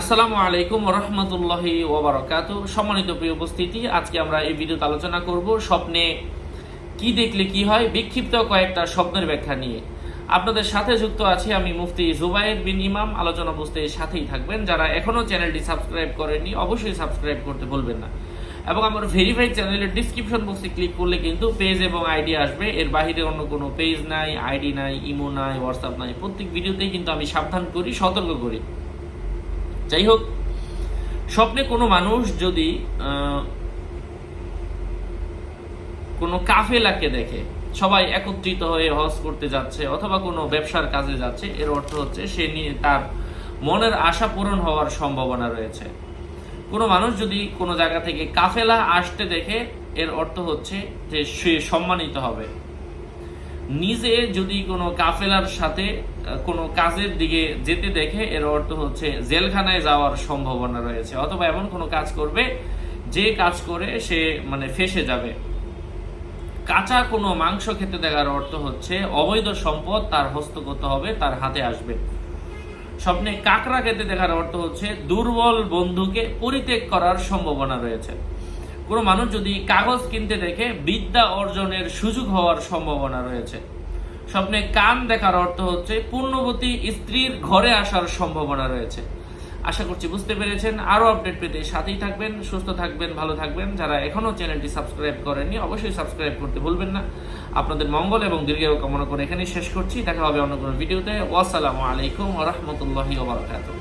আসসালামু আলাইকুম রহমতুল্লাহি ওবরাকাত সম্মানিত প্রিয় উপস্থিতি, আজকে আমরা এই ভিডিওতে আলোচনা করব স্বপ্নে কি দেখলে কি হয়, বিক্ষিপ্ত কয়েকটা স্বপ্নের ব্যাখ্যা নিয়ে। আপনাদের সাথে যুক্ত আছি আমি মুফতি জুবাইর বিন ইমাম। আলোচনা বুঝতে সাথেই থাকবেন। যারা এখনও চ্যানেলটি সাবস্ক্রাইব করেননি, অবশ্যই সাবস্ক্রাইব করতে ভুলবেন না। এবং আমার ভেরিফাইড চ্যানেলের ডিসক্রিপশন বক্সে ক্লিক করলে কিন্তু পেজ এবং আইডি আসবে। এর বাইরে অন্য কোনো পেজ নাই, আইডি নাই, ইমো নাই, হোয়াটসঅ্যাপ নাই। প্রত্যেক ভিডিওতেই কিন্তু আমি সাবধান করি, সতর্ক করি। যাই হোক স্বপ্নে কোনো মানুষ যদি কোনো কাফেলাকে দেখে, সবাই একত্রিত হয়ে হজ করতে যাচ্ছে অথবা কোনো ব্যবসার কাজে যাচ্ছে, এর অর্থ হচ্ছে সে নিয়ে তার মনের আশা পূরণ হওয়ার সম্ভাবনা রয়েছে। কোনো মানুষ যদি কোনো জায়গা থেকে কাফেলা আসতে দেখে, এর অর্থ হচ্ছে যে সে সম্মানিত হবে। নিজে যদি কোনো কাফেলার সাথে কোনো কাজের দিকে যেতে দেখে, এর অর্থ হচ্ছে জেলখানায় যাওয়ার সম্ভাবনা রয়েছে। অথবা এমন কোনো কাজ করবে, যে কাজ করে সে মানে ফেসে যাবে। কাঁচা কোনো মাংস খেতে দেখার অর্থ হচ্ছে অবৈধ সম্পদ তার হস্তগত হবে, তার হাতে আসবে। স্বপ্নে কাকড়া খেতে দেখার অর্থ হচ্ছে দুর্বল বন্ধুকে পরিত্যাগ করার সম্ভাবনা রয়েছে। কোনো মানুষ যদি কাগজ কিনতে দেখে বিদ্যা অর্জনের সুযোগ হওয়ার সম্ভাবনা রয়েছে। স্বপ্নে কান দেখার অর্থ হচ্ছে পূর্ণবতী স্ত্রীর ঘরে আসার সম্ভাবনা রয়েছে। আশা করছি বুঝতে পেরেছেন। আরও আপডেট পেতে সাথেই থাকবেন, সুস্থ থাকবেন, ভালো থাকবেন। যারা এখনও চ্যানেলটি সাবস্ক্রাইব করেননি, অবশ্যই সাবস্ক্রাইব করতে ভুলবেন না। আপনাদের মঙ্গল এবং দীর্ঘায়ু কামনা করে এখানেই শেষ করছি। দেখা হবে অন্য কোনো ভিডিওতে। ওয়াসালামু আলাইকুম রহমতুল্লাহি ওবরাকাতুহ